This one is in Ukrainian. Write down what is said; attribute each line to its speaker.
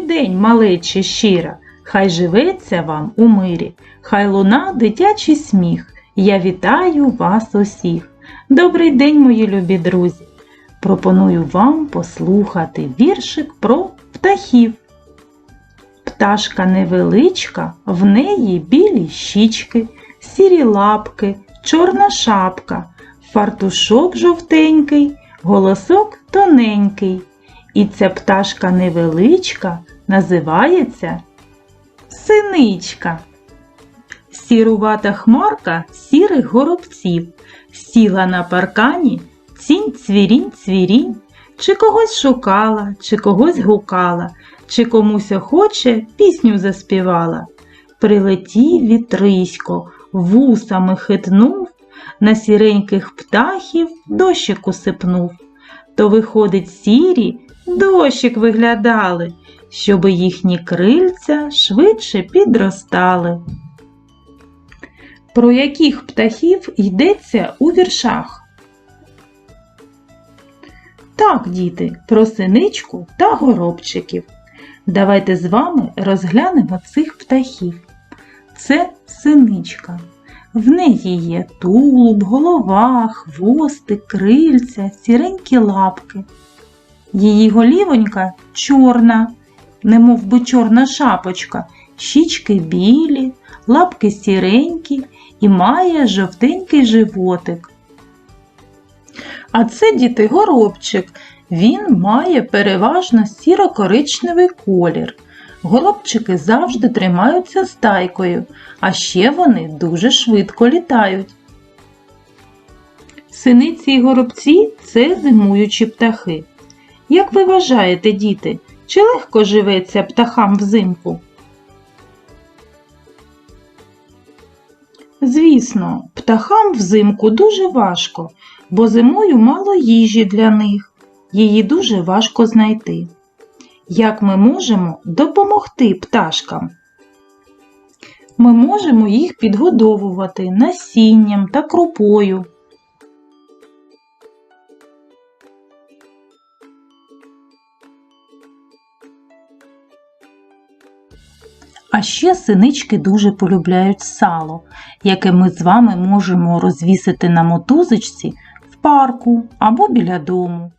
Speaker 1: день, малече щира, хай живеться вам у мирі, хай луна дитячий сміх. Я вітаю вас усіх. Добрий день, мої любі друзі! Пропоную вам послухати віршик про птахів. Пташка невеличка, в неї білі щічки, сірі лапки, чорна шапка, фартушок жовтенький, голосок тоненький. І ця пташка невеличка називається синичка. Сірувата хмарка сірих горобців сіла на паркані цінь цвірінь цвірінь, чи когось шукала, чи когось гукала, чи комусь охоче пісню заспівала. Прилетів вітрисько, вусами хитнув, на сіреньких птахів дощик усипнув. То, виходить, сірі дощик виглядали, щоби їхні крильця швидше підростали. Про яких птахів йдеться у віршах? Так, діти, про синичку та горобчиків. Давайте з вами розглянемо цих птахів. Це синичка. В неї є тулуб, голова, хвостик, крильця, сіренькі лапки. Її голівонька чорна, немов би чорна шапочка, щічки білі, лапки сіренькі і має жовтенький животик. А це діти горобчик. Він має переважно сіро-коричневий колір. Горобчики завжди тримаються стайкою, а ще вони дуже швидко літають. Синиці і горобці це зимуючі птахи. Як ви вважаєте, діти, чи легко живеться птахам взимку? Звісно, птахам взимку дуже важко, бо зимою мало їжі для них, її дуже важко знайти. Як ми можемо допомогти пташкам? Ми можемо їх підгодовувати насінням та крупою. А ще синички дуже полюбляють сало, яке ми з вами можемо розвісити на мотузочці в парку або біля дому.